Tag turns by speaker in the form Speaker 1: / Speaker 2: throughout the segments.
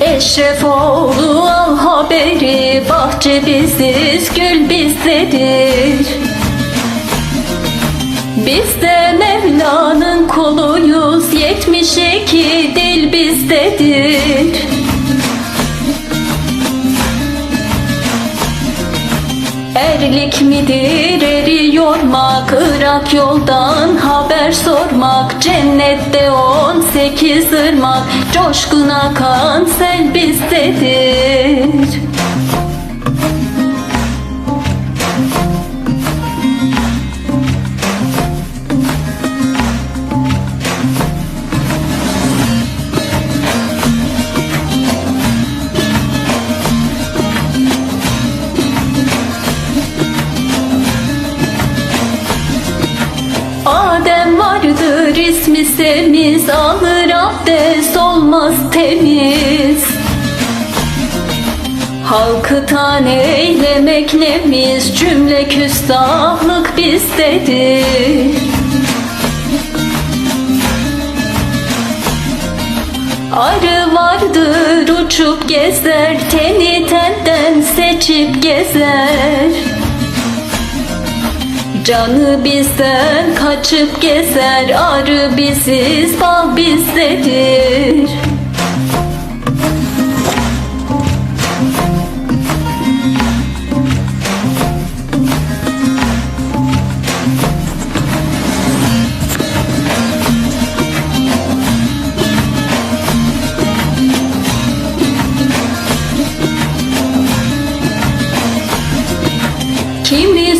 Speaker 1: Eşref oldu Bahçe biziz gül bizdedir. Biz de Mevla'nın kuluyuz 72 dil bizdedir. Erlik midir eri yormak Irak yoldan haber sormak Cennette on sekiz ırmak. Coşkun akan sel bizdedir vardır ismi semiz Alır abdest olmaz temiz. Halkı tane eylemek nemiz Cümle küstahlık bizdedir. Arı vardır uçup gezer Teni tenden seçip gezer Canı bizden kaçıp gezer Arı biziz bal bizdedir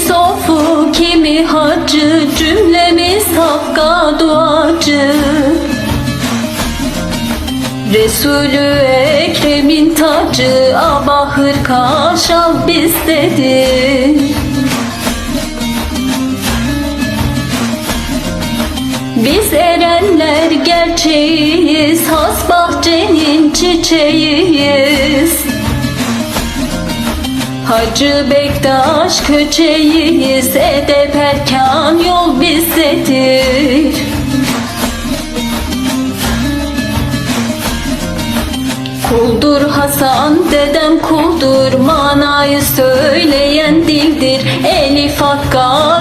Speaker 1: sofu, kimi hacı, cümlemiz hakka duacı. Resulü Ekrem'in tacı, aba hırka şal bizdedir. Biz erenler gerçeğiyiz, has bahçenin çiçeğiyiz. Hacı Bektaş köçeyiz Edep erkan yol bizdedir. Kuldur Hasan dedem kuldur Manayı söyleyen dildir. Elif Hakka